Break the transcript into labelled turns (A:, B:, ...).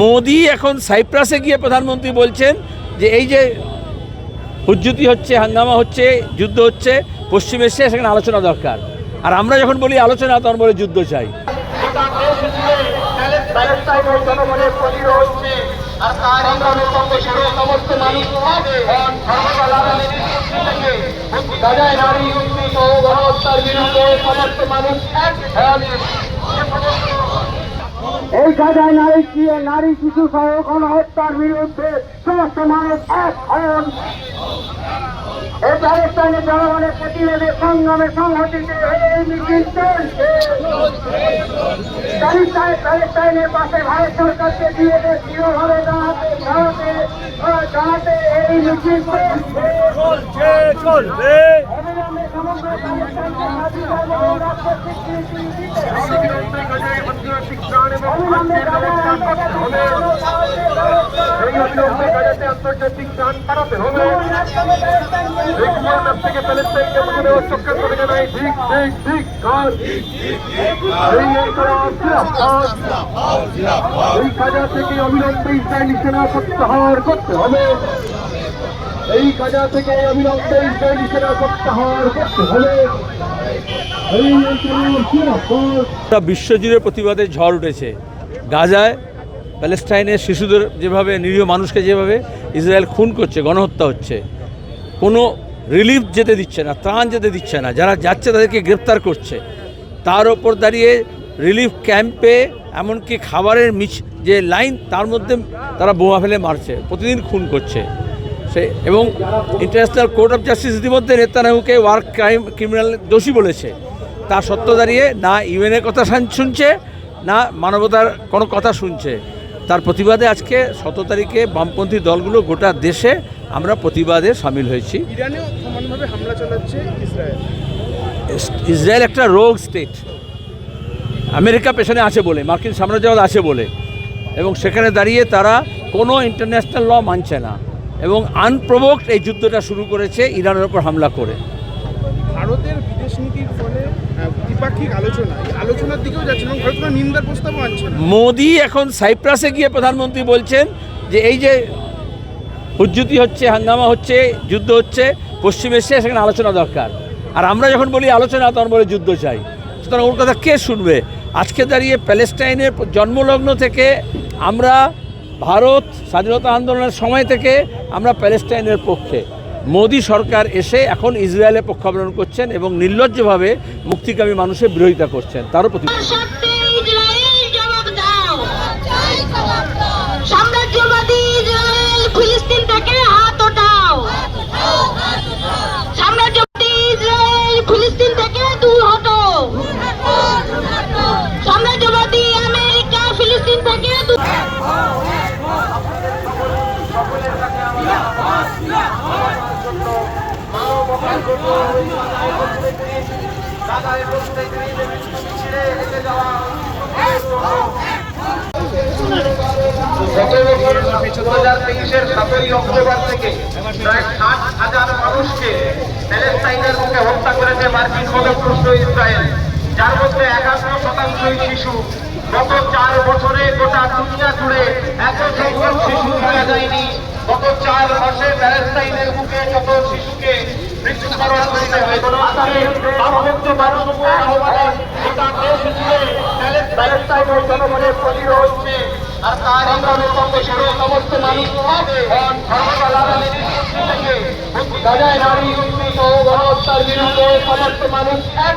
A: মোদি এখন সাইপ্রাসে গিয়ে প্রধানমন্ত্রী বলছেন যে এই যে হুজ্জুতি হচ্ছে হাঙ্গামা হচ্ছে যুদ্ধ হচ্ছে পশ্চিম এশিয়ায় সেখানে আলোচনা দরকার। আর আমরা যখন বলি আলোচনা তখন বলে যুদ্ধ চাই।
B: গোটা দেশ জুড়ে প্যালেস্টাইনের জনগণের প্রতিরোধ হচ্ছে আর তার ইসলামের সঙ্গে সঙ্গে সমস্ত মানুষ ধর্মপালানের থেকে গাজায় নারী মুক্তি সহ গণহত্যার বিরুদ্ধে সমস্ত মানুষ এক হয়ে এই গাজায় নারী নারী শিশু সহ গণহত্যার বিরুদ্ধে সমস্ত মানুষ এক হন। এই প্যালেস্টাইনের জনগণের প্রতিরোধে সংগ্রামে সংহতিতে এই মিছিল চলছে। প্যালেস্টাইন প্যালেস্টাইনের পাশে ভারত সরকারকে দিয়ে দৃঢ়ভাবে দাঁড়াতে আহ, দাঁড়াতে এই মিছিল চলছে। সমগ্র স্বাধীনতা আন্তর্জাতিক
C: ত্রাণ পাঠাতে হবে থেকে প্যালেস্টাইনকে বুঝে দেওয়ার চক্রান্ত থেকে নাই ঠিক ঠিক ঠিক কাজ। এই কাজা থেকে অবিলম্বে ইসরায়েলি সেনা প্রত্যাহার করতে হবে এই কাজা থেকে
A: বিশ্বজুড়ে প্রতিবাদের ঝড় উঠেছে। গাজায় প্যালেস্টাইনের শিশুদের যেভাবে, নিরীহ মানুষকে যেভাবে ইসরায়েল খুন করছে, গণহত্যা হচ্ছে, কোনো রিলিফ যেতে দিচ্ছে না, ত্রাণ যেতে দিচ্ছে না, যারা যাচ্ছে তাদেরকে গ্রেপ্তার করছে। তার ওপর দাঁড়িয়ে রিলিফ ক্যাম্পে এমনকি খাবারের মিছ যে লাইন তার মধ্যে তারা বোমা ফেলে মারছে, প্রতিদিন খুন করছে। সে এবং ইন্টারন্যাশনাল কোর্ট অফ জাস্টিস ইতিমধ্যে নেতানাহুকে ওয়ার ক্রাইম ক্রিমিনাল দোষী বলেছে। তা সত্য দাঁড়িয়ে না ইউএনের কথা শুনছে না মানবতার কোনো কথা শুনছে। তার প্রতিবাদে আজকে শত তারিখে বামপন্থী দলগুলো গোটা দেশে আমরা প্রতিবাদে সামিল হয়েছি।
D: হামলা চালাচ্ছে ইসরায়েল।
A: ইসরায়েল একটা রোগ স্টেট আমেরিকা পেছনে আছে বলে মার্কিন সাম্রাজ্যবাদ আছে বলে। এবং সেখানে দাঁড়িয়ে তারা কোনো ইন্টারন্যাশনাল ল মানছে না। এবং আনপ্রভোকড এই যুদ্ধটা শুরু করেছে ইরানের ওপর হামলা করে।
D: ভারতের বিদেশ নীতির ফলে দ্বিপাক্ষিক আলোচনা আলোচনার দিকেও যাচ্ছে এবং ভারত নিন্দার প্রস্তাবও আনছে
A: মোদি এখন সাইপ্রাসে গিয়ে প্রধানমন্ত্রী বলছেন যে এই যে হুজ্জুতি হচ্ছে হাঙ্গামা হচ্ছে যুদ্ধ হচ্ছে পশ্চিম এশিয়ায় সেখানে আলোচনা দরকার। আর আমরা যখন বলি আলোচনা তখন বলে যুদ্ধ চাই। সুতরাং ওর কথা কে শুনবে? আজকে দাঁড়িয়ে প্যালেস্টাইনের জন্মলগ্ন থেকে আমরা ভারত স্বাধীনতা আন্দোলনের সময় থেকে আমরা প্যালেস্টাইনের পক্ষে। মোদি সরকার এসে এখন ইসরায়েলের পক্ষ অবলম্বন করছেন এবং নির্লজ্জভাবে মুক্তিকামী মানুষের বিরোধিতা করছেন। তারও প্রতি
B: গত বছর দু হাজার তেইশের সাতই অক্টোবর থেকে প্রায় ষাট হাজার মানুষকে প্যালেস্টাইনের মুখে হত্যা করেছে মার্কিন ফলপ্রসূ ইসরায়েল। যার মধ্যে একান্ন শতাংশই শিশু। গত চার বছরে গোটা দুনিয়া জুড়ে এত সংখ্যক শিশু মারা যায়নি। গত চার মাসে প্যালেস্টাইনের মুখে যত শিশুকে আর সমস্ত মানুষ ধর্মপালানের নারী সহ সমস্ত মানুষ এক